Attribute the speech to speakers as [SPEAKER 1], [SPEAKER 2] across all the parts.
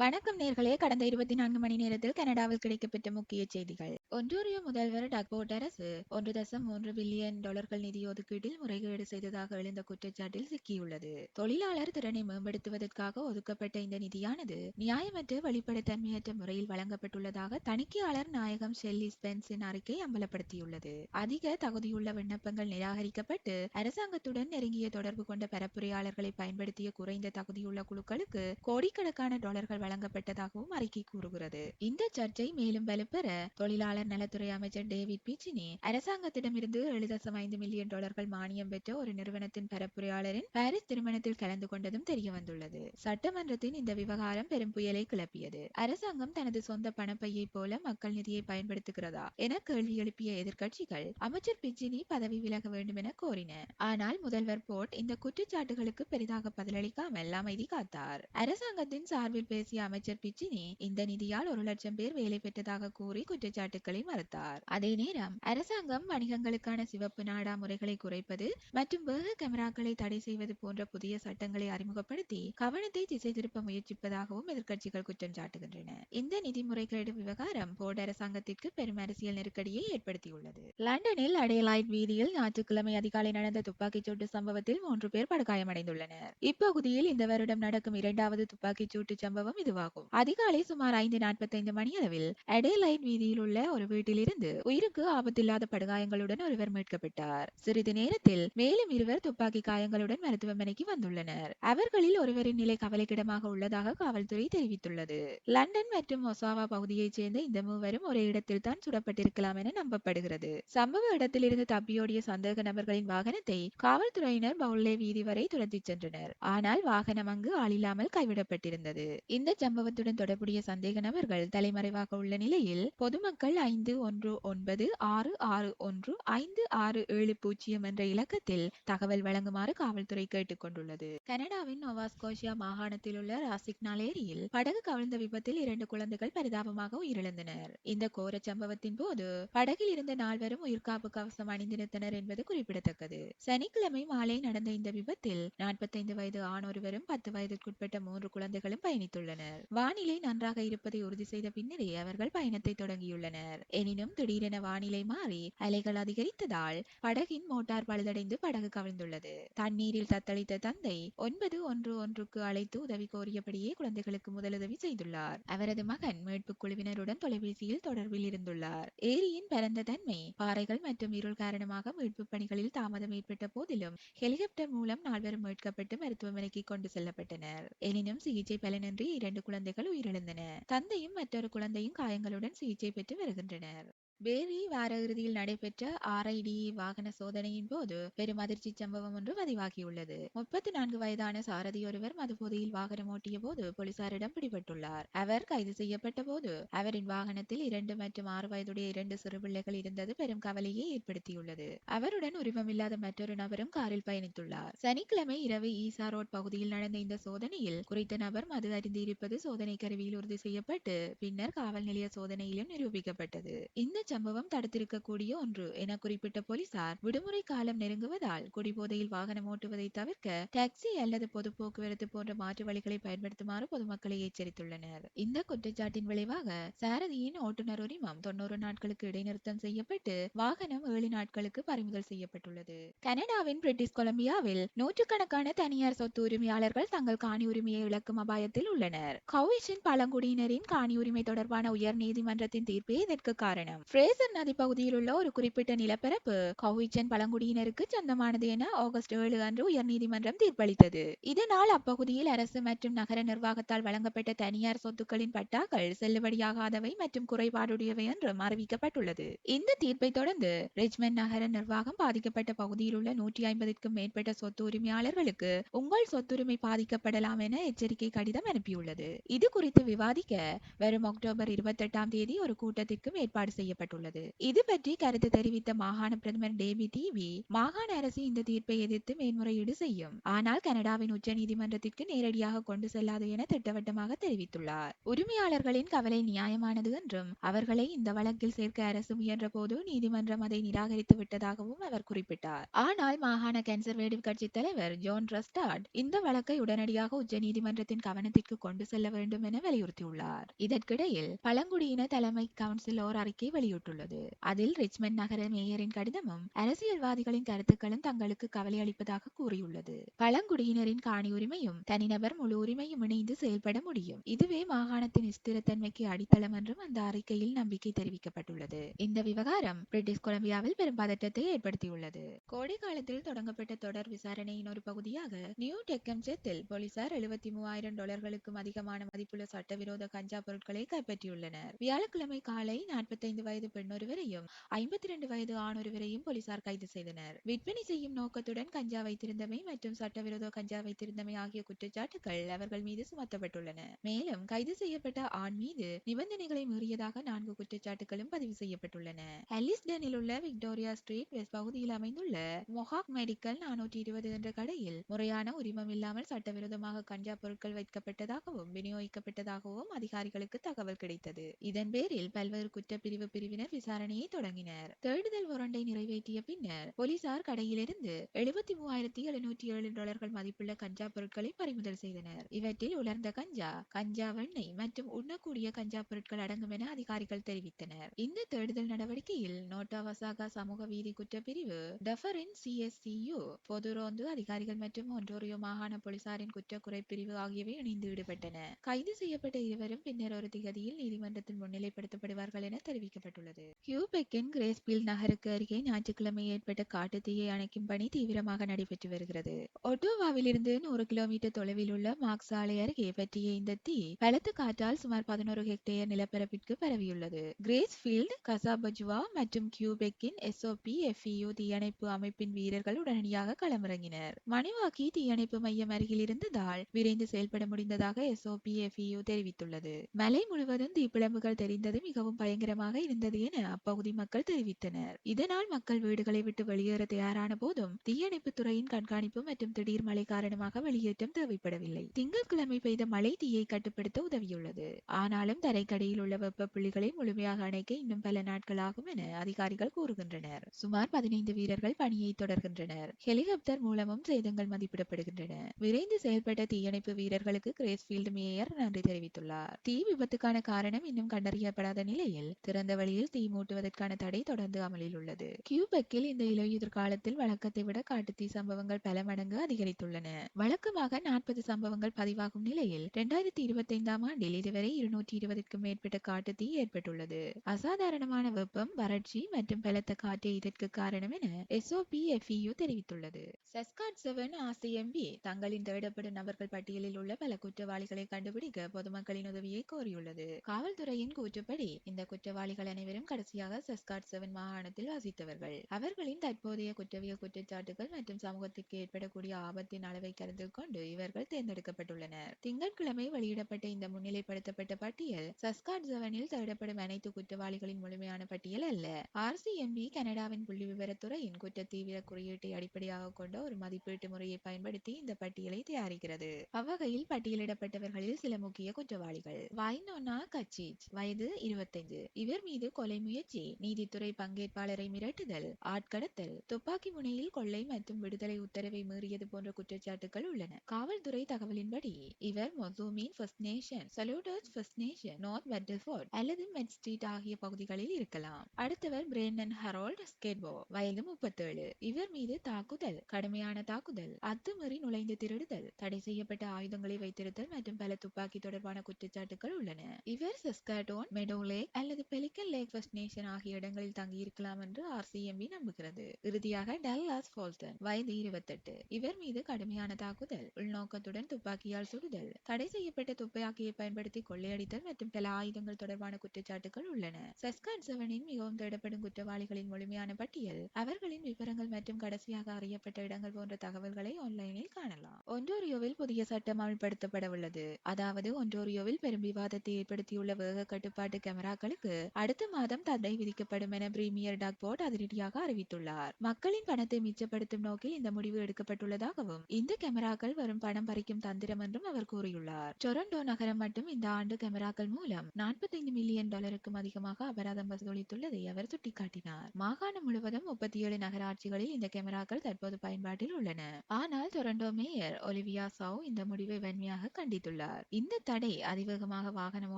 [SPEAKER 1] வணக்கம் நேர்களே. கடந்த இருபத்தி நான்கு மணி நேரத்தில் கனடாவில் கிடைக்கப்பெற்ற முக்கிய செய்திகள். ஒன்றாரியோ முதல்வர் டக்போர்ட் அரசு ஒன்று தசம் மூன்று பில்லியன் டாலர்கள் நிதி ஒதுக்கீட்டில் முறைகேடு செய்ததாக எழுந்த குற்றச்சாட்டில் சிக்கியுள்ளது. தொழிலாளர் திறனை மேம்படுத்துவதற்காக ஒதுக்கப்பட்ட இந்த நிதியானது நியாயமற்ற வெளிப்படைத்தன்மையற்ற முறையில் வழங்கப்பட்டுள்ளதாக தணிக்கையாளர் நாயகம் ஷெல்லி ஸ்பென்ஸின் அறிக்கை அம்பலப்படுத்தியுள்ளது. அதிக தகுதியுள்ள விண்ணப்பங்கள் நிராகரிக்கப்பட்டு அரசாங்கத்துடன் நெருங்கிய தொடர்பு கொண்ட பரப்புரையாளர்களை பயன்படுத்திய குறைந்த தகுதியுள்ள குழுக்களுக்கு கோடிக்கணக்கான டாலர்கள் வழங்கப்பட்டதாகவும் அறிக்கை கூறுகிறது. இந்த சர்ச்சை மேலும் வலுப்பெற தொழிலாளர் நலத்துறை அமைச்சர் டேவிட் பீச்சினி அரசாங்கத்திடமிருந்து ஏழு தசம் ஐந்து மில்லியன் டாலர்கள் மானியம் பெற்ற ஒரு நிறுவனத்தின் பரப்புரையாளரின் பாரிஸ் திருமணத்தில் கலந்து கொண்டதும் தெரிய வந்துள்ளது சட்டமன்றத்தின் இந்த விவகாரம் பெரும் புயலை கிளப்பியது. அரசாங்கம் தனது சொந்த பணப்பையை போல மக்கள் நிதியை பயன்படுத்துகிறதா என கேள்வி எழுப்பிய எதிர்க்கட்சிகள் அமைச்சர் பிச்சினி பதவி விலக வேண்டும் என கோரின. ஆனால் முதல்வர் போர்ட் இந்த குற்றச்சாட்டுகளுக்கு பெரிதாக பதிலளிக்காமல் அமைதி காத்தார். அரசாங்கத்தின் சார்பில் பேசிய அமைச்சர் பிச்சினி இந்த நிதியால் ஒரு லட்சம் பேர் வேலை பெற்றதாக கூறி குற்றச்சாட்டுகளை மறுத்தார். அதே நேரம் அரசாங்கம் வணிகங்களுக்கான சிவப்பு நாடா முறைகளை குறைப்பது மற்றும் வேக கேமராக்களை தடை செய்வது போன்ற புதிய சட்டங்களை அறிமுகப்படுத்தி கவனத்தை திசை திருப்ப முயற்சிப்பதாகவும் எதிர்க்கட்சிகள் குற்றம் சாட்டுகின்றன. இந்த நிதி முறைகேடு விவகாரம் போர்டு அரசாங்கத்திற்கு பெரும் அரசியல் நெருக்கடியை ஏற்படுத்தியுள்ளது. லண்டனில் அடையலாய்ட் வீதியில் ஞாயிற்றுக்கிழமை அதிகாலை நடந்த துப்பாக்கிச் சூட்டு சம்பவத்தில் மூன்று பேர் படுகாயமடைந்துள்ளனர். இப்பகுதியில் இந்த வருடம் நடக்கும் இரண்டாவது துப்பாக்கிச் சூட்டு சம்பவம் இதுவாகும். அதிகாலை சுமார் ஐந்து நாற்பத்தைந்து மணி அளவில் அடேலைட் வீதியில் உள்ள ஒரு வீட்டிலிருந்து உயிருக்கு ஆபத்தில்லாத படுகாயங்களுடன் ஒருவர் மீட்கப்பட்டார். சிறிது நேரத்தில் மேலும் இருவர் துப்பாக்கி காயங்களுடன் மருத்துவமனைக்கு வந்துள்ளனர். அவர்களில் ஒருவரின் நிலை கவலைக்கிடமாக உள்ளதாக காவல்துறை தெரிவித்துள்ளது. லண்டன் மற்றும் ஒசாவா பகுதியைச் சேர்ந்த இந்த மூவரும் ஒரே இடத்தில் தான் சுடப்பட்டிருக்கலாம் என நம்பப்படுகிறது. சம்பவ இடத்திலிருந்து தப்பியோடிய சந்தேக நபர்களின் வாகனத்தை காவல்துறையினர் பவுல்லே வீதி வரை துரத்திச் சென்றனர். ஆனால் வாகனம் அங்கு ஆளில்லாமல் கைவிடப்பட்டிருந்தது. இந்த சம்பவத்துடன் தொடர்புடைய சந்தேக நபர்கள் தலைமறைவாக உள்ள நிலையில் பொதுமக்கள் ஐந்து ஒன்று ஒன்பது ஆறு ஆறு ஒன்று ஐந்து ஆறு ஏழு பூஜ்ஜியம் என்ற இலக்கத்தில் தகவல் வழங்குமாறு காவல்துறை கேட்டுக் கொண்டுள்ளது கனடாவின் நோவாஸ்கோஷியா மாகாணத்தில் உள்ள ராசிக்னால் ஏரியில் படகு கவிழ்ந்த விபத்தில் இரண்டு குழந்தைகள் பரிதாபமாக உயிரிழந்தனர். இந்த கோர சம்பவத்தின் போது படகில் இருந்த நால்வரும் உயிர்காப்பு கவசம் அணிந்திருந்தனர் என்பது குறிப்பிடத்தக்கது. சனிக்கிழமை மாலை நடந்த இந்த விபத்தில் நாற்பத்தைந்து வயது ஆண் ஒருவரும் பத்து வயதிற்குட்பட்ட மூன்று குழந்தைகளும் பயணித்துள்ளனர். வானிலை நன்றாக இருப்பதை உறுதி செய்த பின்னரே அவர்கள் பயணத்தை தொடங்கியுள்ளனர். எனினும் திடீரென வானிலை மாறி அலைகள் அதிகரித்ததால் படகின் மோட்டார் பழுதடைந்து படகு கவிழ்ந்துள்ளது. தண்ணீரில் தத்தளித்த தந்தை ஒன்பது ஒன்று ஒன்றுக்கு அழைத்து உதவி கோரியபடியே குழந்தைகளுக்கு முதலுதவி செய்துள்ளார். அவரது மகன் மீட்பு குழுவினருடன் தொலைபேசியில் தொடர்பில் இருந்துள்ளார். ஏரியின் பரந்த தன்மை பாறைகள் மற்றும் இருள் காரணமாக மீட்பு பணிகளில் தாமதம் ஏற்பட்ட போதிலும் ஹெலிகாப்டர் மூலம் நால்வரும் மீட்கப்பட்டு மருத்துவமனைக்கு கொண்டு செல்லப்பட்டனர். எனினும் சிகிச்சை பலனின்றி இரண்டு குழந்தைகள் உயிரிழந்தன. தந்தையும் மற்றொரு குழந்தையும் காயங்களுடன் சிகிச்சை பெற்று வருகிறார். presented பேரி வார இறுதியில் நடைபெற்ற ஆர்ஐடி வாகன சோதனையின் போது பெரும் அதிர்ச்சி சம்பவம் ஒன்று பதிவாகியுள்ளது. முப்பத்தி நான்கு வயதான சாரதி ஒருவர் மதுபோதையில் வாகனம் ஓட்டிய போது போலீசாரிடம் பிடிபட்டுள்ளார். அவர் கைது செய்யப்பட்ட போது அவரின் வாகனத்தில் இரண்டு மற்றும் ஆறு வயதுடைய இரண்டு சிறு பிள்ளைகள் இருந்தது பெரும் கவலையை ஏற்படுத்தியுள்ளது. அவருடன் உரிமமில்லாத மற்றொரு நபரும் காரில் பயணித்துள்ளார். சனிக்கிழமை இரவு ஈசா ரோட் பகுதியில் நடந்த இந்த சோதனையில் குறித்த நபர் மது அருந்தியிருப்பது சோதனை கருவியில் உறுதி செய்யப்பட்டு பின்னர் காவல் நிலைய சோதனையிலும் நிரூபிக்கப்பட்டது. இந்த சம்பவம் தடுத்திருக்கக்கூடிய ஒன்று என குறிப்பிட்ட போலீசார் விடுமுறை காலம் நெருங்குவதால் குடிபோதையில் வாகனம் ஓட்டுவதை தவிர்க்க டாக்ஸி அல்லது பொது போக்குவரத்து போன்ற மாற்று வழிகளை பயன்படுத்துமாறு பொதுமக்களை எச்சரித்துள்ளனர். இந்த குற்றச்சாட்டின் விளைவாக சாரதியின் ஓட்டுநர் உரிமம் தொண்ணூறு நாட்களுக்கு இடைநிறுத்தம் செய்யப்பட்டு வாகனம் ஏழு நாட்களுக்கு பறிமுதல் செய்யப்பட்டுள்ளது. கனடாவின் பிரிட்டிஷ் கொலம்பியாவில் நூற்றுக்கணக்கான தனியார் சொத்து உரிமையாளர்கள் தங்கள் காணி உரிமையை இழக்கும் அபாயத்தில் உள்ளனர். கவுஷின் பழங்குடியினரின் காணி உரிமை தொடர்பான உயர் நீதிமன்றத்தின் தீர்ப்பே இதற்கு காரணம். பிரேசர் நதி பகுதியில் உள்ள ஒரு குறிப்பிட்ட நிலப்பரப்பு கௌவிச்சன் பழங்குடியினருக்கு சொந்தமானது என ஆகஸ்ட் ஏழு அன்று உயர்நீதிமன்றம் தீர்ப்பளித்தது. இதனால் அப்பகுதியில் அரசு மற்றும் நகர நிர்வாகத்தால் வழங்கப்பட்ட தனியார் சொத்துக்களின் பட்டாக்கள் செல்லுபடியாகாதவை மற்றும் குறைபாடுடையவை என்றும் அறிவிக்கப்பட்டுள்ளது. இந்த தீர்ப்பை தொடர்ந்து ரிச்மண்ட் நகர நிர்வாகம் பாதிக்கப்பட்ட பகுதியில் உள்ள நூற்றி ஐம்பதுக்கும் மேற்பட்ட சொத்து உரிமையாளர்களுக்கு உங்கள் சொத்துரிமை பாதிக்கப்படலாம் என எச்சரிக்கை கடிதம் அனுப்பியுள்ளது. இது குறித்து விவாதிக்க வரும் அக்டோபர் இருபத்தி எட்டாம் தேதி ஒரு கூட்டத்திற்கும் ஏற்பாடு செய்யப்பட்டது வழங்கப்பட்டுள்ளது இது பற்றி கருத்து தெரிவித்த மாகாண பிரதமர் டேவி டிவி மாகாண அரசு இந்த தீர்ப்பை எதிர்த்து மேன்முறையீடு செய்யும். ஆனால் கனடாவின் உச்ச நீதிமன்றத்திற்கு நேரடியாக கொண்டு செல்லாது என திட்டவட்டமாக தெரிவித்துள்ளார். உரிமையாளர்களின் கவலை நியாயமானது என்றும் அவர்களை இந்த வழக்கில் சேர்க்க அரசு முயன்ற போது நீதிமன்றம் அதை நிராகரித்து விட்டதாகவும் அவர் குறிப்பிட்டார். ஆனால் மாகாண கன்சர்வேட்டிவ் கட்சி தலைவர் ஜோன் ரஸ்டாட் இந்த வழக்கை உடனடியாக உச்ச நீதிமன்றத்தின் கவனத்திற்கு கொண்டு செல்ல வேண்டும் என வலியுறுத்தியுள்ளார். இதற்கிடையில் பழங்குடியின தலைமை கவுன்சில் ஓர் அறிக்கை வெளியிட்டுள்ளது அதில் ரிச்மண்ட் நகர மேயரின் கடிதமும் அரசியல்வாதிகளின் கருத்துக்களும் தங்களுக்கு கவலை அளிப்பதாக கூறியுள்ளது. பழங்குடியினரின் காணி உரிமையும் தனிநபர் முழு உரிமையும் இணைந்து செயல்பட முடியும். இதுவே மாகாணத்தின் ஸ்திரத்தன்மைக்கு அடித்தளம் என்றும் அந்த அறிக்கையில் நம்பிக்கை தெரிவிக்கப்பட்டுள்ளது. இந்த விவகாரம் பிரிட்டிஷ் கொலம்பியாவில் பெரும் பதற்றத்தை ஏற்படுத்தியுள்ளது. கோடை காலத்தில் தொடங்கப்பட்ட தொடர் விசாரணையின் ஒரு பகுதியாக நியூ டெக்கம்செத்தில் போலீசார் எழுபத்தி மூவாயிரம் டாலர்களுக்கும் அதிகமான மதிப்புள்ள சட்டவிரோத கஞ்சா பொருட்களை கைப்பற்றியுள்ளனர். வியாழக்கிழமை காலை நாற்பத்தைந்து வயது வயது பெண்ணொருவரையும் ஐம்பத்தி இரண்டு வயது ஆணொருவரையும் போலீசார் கைது செய்தனர். விற்பனை செய்யும் நோக்கத்துடன் கஞ்சா வைத்திருந்தமை மற்றும் சட்டவிரோத கஞ்சா வைத்திருந்தமை ஆகிய குற்றச்சாட்டுகள் அவர்கள் மீது சுமத்தப்பட்டுள்ளன. மேலும் கைது செய்யப்பட்ட ஆண் மீது நிபந்தனைகளை மீறியதாக நான்கு குற்றச்சாட்டுகளும் பதிவு செய்யப்பட்டுள்ளன. அலிஸ்டனில் உள்ள விக்டோரியா ஸ்ட்ரீட் வெஸ்ட் பகுதியில் அமைந்துள்ள மொஹாக் மெடிக்கல் நானூற்றி இருபது என்ற கடையில் முறையான உரிமம் இல்லாமல் சட்டவிரோதமாக கஞ்சா பொருட்கள் வைக்கப்பட்டதாகவும் விநியோகிக்கப்பட்டதாகவும் அதிகாரிகளுக்கு தகவல் கிடைத்தது. இதன் பேரில் பல்வேறு குற்றப்பிரிவு பிரிவு பிரிவினர் விசாரணையை தொடங்கினர். தேடுதல் வாரண்டை நிறைவேற்றிய பின்னர் போலீசார் கடையிலிருந்து எழுபத்தி மூவாயிரத்தி எழுநூற்றி ஏழு டாலர்கள் மதிப்புள்ள கஞ்சா பொருட்களை பறிமுதல் செய்தனர். இவற்றில் உலர்ந்த கஞ்சா கஞ்சா வெண்ணெய் மற்றும் உண்ணக்கூடிய கஞ்சா பொருட்கள் அடங்கும் என அதிகாரிகள் தெரிவித்தனர். இந்த தேடுதல் நடவடிக்கையில் நோட்டா வசாகா சமூக வீதி குற்றப்பிரிவு டஃபரின் சிஎஸ்சியு பொது ரோந்து அதிகாரிகள் மற்றும் ஒன்டோரியோ மாகாண போலீசாரின் குற்றக்குறை பிரிவு ஆகியவை இணைந்து ஈடுபட்டன. கைது செய்யப்பட்ட இருவரும் பின்னர் ஒரு திகதியில் நீதிமன்றத்தில் முன்னிலைப்படுத்தப்படுவார்கள் என தெரிவிக்கப்பட்டுள்ளது. கியூபெக்கின் கிரேஸ்பீல் நகருக்கு அருகே ஞாயிற்றுக்கிழமை ஏற்பட்ட காட்டுத்தீயை அணைக்கும் பணி தீவிரமாக நடைபெற்று வருகிறது. ஒட்டோவாவிலிருந்து நூறு கிலோமீட்டர் தொலைவில் உள்ள மார்க் சாலை அருகே பற்றிய இந்த தீ பலத்த காற்றால் சுமார் பதினோரு ஹெக்டேயர் நிலப்பரப்பிற்கு பரவியுள்ளது. கிரேஸ்பீல்ட் கசாபஜுவா மற்றும் கியூபெக்கின் எஸ்ஓபி எஃப்இயு தீயணைப்பு அமைப்பின் வீரர்கள் உடனடியாக களமிறங்கினர். மணிவாக்கி தீயணைப்பு மையம் அருகில் இருந்ததால் விரைந்து செயல்பட முடிந்ததாக எஸ்ஓபி எஃப்இயு தெரிவித்துள்ளது. மலை முழுவதும் தீப்பிழம்புகள் தெரிந்தது மிகவும் பயங்கரமாக இருந்தது. என அப்பகுதி மக்கள் தெரிவித்தனர். இதனால் மக்கள் வீடுகளை விட்டு வெளியேற தயாரான போதும் தீயணைப்பு துறையின் கண்காணிப்பு மற்றும் திடீர் மழை காரணமாக வெளியேற்றம் தேவைப்படவில்லை. திங்கட்கிழமை பெய்த மழை தீயை கட்டுப்படுத்த உதவியுள்ளது. ஆனாலும் தரைக்கடியில் உள்ள வெப்ப புள்ளிகளை முழுமையாக அணைக்க இன்னும் பல நாட்கள் ஆகும் என அதிகாரிகள் கூறுகின்றனர். சுமார் பதினைந்து வீரர்கள் பணியை தொடர்கின்றனர். ஹெலிகாப்டர் மூலமும் சேதங்கள் மதிப்பிடப்படுகின்றன. விரைந்து செயல்பட்ட தீயணைப்பு வீரர்களுக்கு கிரேஸ்பீல்டு மேயர் நன்றி தெரிவித்துள்ளார். தீ விபத்துக்கான காரணம் இன்னும் கண்டறியப்படாத நிலையில் திறந்த வழியில் தீ மூட்டுவதற்கான தடை தொடர்ந்து அமலில் உள்ளது. கியூபெக்கில் இந்த இலையுதிர் காலத்தில் வழக்கத்தை விட காட்டுத்தீ சம்பவங்கள் பல மடங்கு அதிகரித்துள்ளன. வழக்கமாக நாற்பது சம்பவங்கள் பதிவாகும் நிலையில் இரண்டாயிரத்தி இருபத்தி ஐந்தாம் ஆண்டில் இதுவரை இருநூற்றி இருபதுக்கும் மேற்பட்ட காட்டுத்தீ ஏற்பட்டுள்ளது. அசாதாரணமான வெப்பம் வறட்சி மற்றும் பலத்த காற்றே இதற்கு காரணம் என எஸ்ஓபிஎஃப்இயு தெரிவித்துள்ளது. செஸ்காட் செவன் ஆசிஎம்பி தங்களின் தேடப்படும் நபர்கள் பட்டியலில் உள்ள பல குற்றவாளிகளை கண்டுபிடிக்க பொதுமக்களின் உதவியை கோரியுள்ளது. காவல்துறையின் கூற்றுப்படி இந்த குற்றவாளிகள் அனைவரும் கடைசியாக சஸ்காட் செவன் மாகாணத்தில் வசித்தவர்கள். அவர்களின் தற்போதைய குற்றவியல் குற்றச்சாட்டுகள் மற்றும் சமூகத்திற்கு ஏற்படக்கூடிய ஆபத்தின் அளவை கருத்தில் கொண்டு இவர்கள் தேர்ந்தெடுக்கப்பட்டுள்ளனர். திங்கட்கிழமை வெளியிடப்பட்ட இந்த முன்னிலைப்படுத்தப்பட்ட பட்டியல் சஸ்காட் செவனில் தேடப்படும் அனைத்து குற்றவாளிகளின் முழுமையான பட்டியல் அல்ல. ஆர்சிஎம்பி கனடாவின் புள்ளி விவரத்துறையின் குற்ற தீவிர குறியீட்டை அடிப்படையாக கொண்ட ஒரு மதிப்பீட்டு முறையை பயன்படுத்தி இந்த பட்டியலை தயாரிக்கிறது. அவ்வகையில் பட்டியலிடப்பட்டவர்களில் சில முக்கிய குற்றவாளிகள். வைனோனா கச்சிச் வயது இருபத்தைந்து. இவர் மீது கொலை முயற்சி நீதித்துறை பங்கேற்பாளரை மிரட்டுதல் ஆட்கடத்தல் துப்பாக்கி முனையில் கொள்ளை மற்றும் விடுதலை உத்தரவை மீறியது போன்ற குற்றச்சாட்டுகள் உள்ளன. காவல்துறை தகவலின்படி இவர் மொசூமின் ஃபர்ஸ்ட் நேஷன் சலூடர்ஸ் ஃபர்ஸ்ட் நேஷன் நார்த் பெட்டல்ஃபோர்ட் அல்லது மெட் ஸ்ட்ரீட் ஆகிய பகுதிகளில் இருக்கலாம். அடுத்தவர் பிரேண்டன் ஹரோல்ட் ஸ்கேட்போ வயது முப்பத்தேழு. இவர் மீது தாக்குதல் கடுமையான தாக்குதல் அத்துமீறி நுழைந்து திருடுதல் தடை செய்யப்பட்ட ஆயுதங்களை வைத்திருத்தல் மற்றும் பல துப்பாக்கி தொடர்பான குற்றச்சாட்டுகள் உள்ளன. இவர் சஸ்காட்டோன் மெடோ லேக் அல்லது பெலிக்கன் லேக் ஃபர்ஸ்ட் நேஷன் ஆகிய இடங்களில் தங்கியிருக்கலாம் என்று ஆர்சிஎம்பி நம்புகிறது. இறுதியாக டல்லாஸ் போல்டன் வயது இருபத்தெட்டு. இவர் மீது கடுமையான தாக்குதல் உள்நோக்கத்துடன் துப்பாக்கியால் சுடுதல் தடை செய்யப்பட்ட துப்பாக்கியை பயன்படுத்தி கொள்ளையடித்தல் மற்றும் பல ஆயுதங்கள் தொடர்பான குற்றச்சாட்டுகள் உள்ளன. சஸ்கான் செவனின் மிகவும் தேடப்படும் குற்றவாளிகளின் முழுமையான பட்டியல் அவர்களின் விவரங்கள் மற்றும் கடைசியாக அறியப்பட்ட இடங்கள் போன்ற தகவல்களை ஆன்லைனில் காணலாம். ஒன்டோரியோவில் புதிய சட்டம் அமல்படுத்தப்பட உள்ளது. அதாவது ஒன்டோரியோவில் பெரும் விவாதத்தை ஏற்படுத்தியுள்ள வேக கட்டுப்பாட்டு கேமராக்களுக்கு அடுத்த மாதம் தடை விதிக்கப்படும் என பிரீமியர் டக்போர்ட் அதிரடியாக அறிவித்துள்ளார். மக்களின் பணத்தை மிச்சப்படுத்தும் நோக்கில் இந்த முடிவு எடுக்கப்பட்டுள்ளதாகவும் இந்த கேமராக்கள் வரும் பணம் பறிக்கும் தந்திரம் என்றும் அவர் கூறியுள்ளார். டொரண்டோ நகரம் மட்டும் இந்த ஆண்டு கேமராக்கள் மூலம் 45 மில்லியன் டாலருக்கும் அதிகமாக அபராதம் வசூலித்துள்ளதை அவர் சுட்டிக்காட்டினார். மாகாணம் முழுவதும் முப்பத்தி ஏழு நகராட்சிகளில் இந்த கேமராக்கள் தற்போது பயன்பாட்டில் உள்ளன. ஆனால் டொரண்டோ மேயர் ஒலிவியா சவு இந்த முடிவை வன்மையாக கண்டித்துள்ளார். இந்த தடை அதிவேகமாக வாகனம்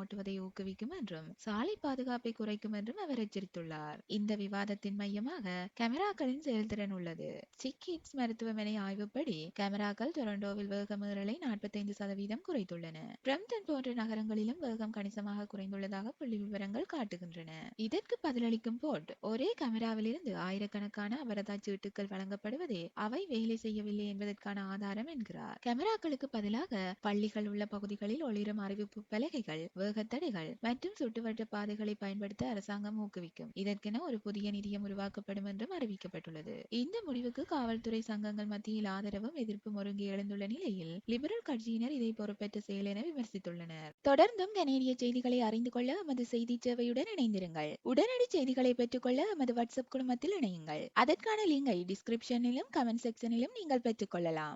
[SPEAKER 1] ஓட்டுவதை ஊக்குவிக்கும் என்றும் சாலை பாதுகாப்பை குறைக்கும் என்றும் அவர் எச்சரித்துள்ளார். இந்த விவாதத்தின் மையமாக கேமராக்களின் செயல்திறன் உள்ளது. சிக்கிட்ஸ் மருத்துவமனை ஆய்வுப்படி கேமராக்கள் டொரண்டோவில் வேக மீறலை நாற்பத்தைந்து சதவீதம் குறைத்துள்ளன. பிரம்டன் போன்ற நகரங்களிலும் வேகம் கணிசமாக குறைந்துள்ளதாக புள்ளி விவரங்கள் காட்டுகின்றன. இதற்கு பதிலளிக்கும் போர்ட் ஒரே கேமராவிலிருந்து ஆயிரக்கணக்கான அபரதா சீட்டுகள் வழங்கப்படுவதே அவை வேலை செய்யவில்லை என்பதற்கான ஆதாரம் என்கிறார். கேமராக்களுக்கு பதிலாக பள்ளிகள் உள்ள பகுதிகளில் ஒளிரும் அறிவிப்பு பலகைகள் வேகத்தடைகள் மற்றும் சுட்டுவட்ட பாதைகளை பயன்படுத்த அரசாங்கம் ஊக்குவிக்கும். இதற்கென ஒரு புதிய நிதியம் உருவாக்கப்படும் என்றும் அறிவிக்கப்பட்டுள்ளது. இந்த முடிவுக்கு காவல்துறை சங்கங்கள் மத்தியில் ஆதரவும் எதிர்ப்பும் ஒருங்கி எழுந்துள்ள நிலையில் லிபரல் கட்சியினர் இதை பொறுப்பேற்ற செயல் என விமர்சித்துள்ளனர். தொடர்ந்தும் கனேடிய செய்திகளை அறிந்து கொள்ள எமது செய்தி சேவையுடன் இணைந்திருங்கள். உடனடி செய்திகளை பெற்றுக்கொள்ள எமது வாட்ஸ்அப் குழுமத்தில் இணையுங்கள். அதற்கான லிங்கை டிஸ்கிரிப்ஷனிலும் கமெண்ட் செக்ஷனிலும் நீங்கள் பெற்றுக்கொள்ளலாம்.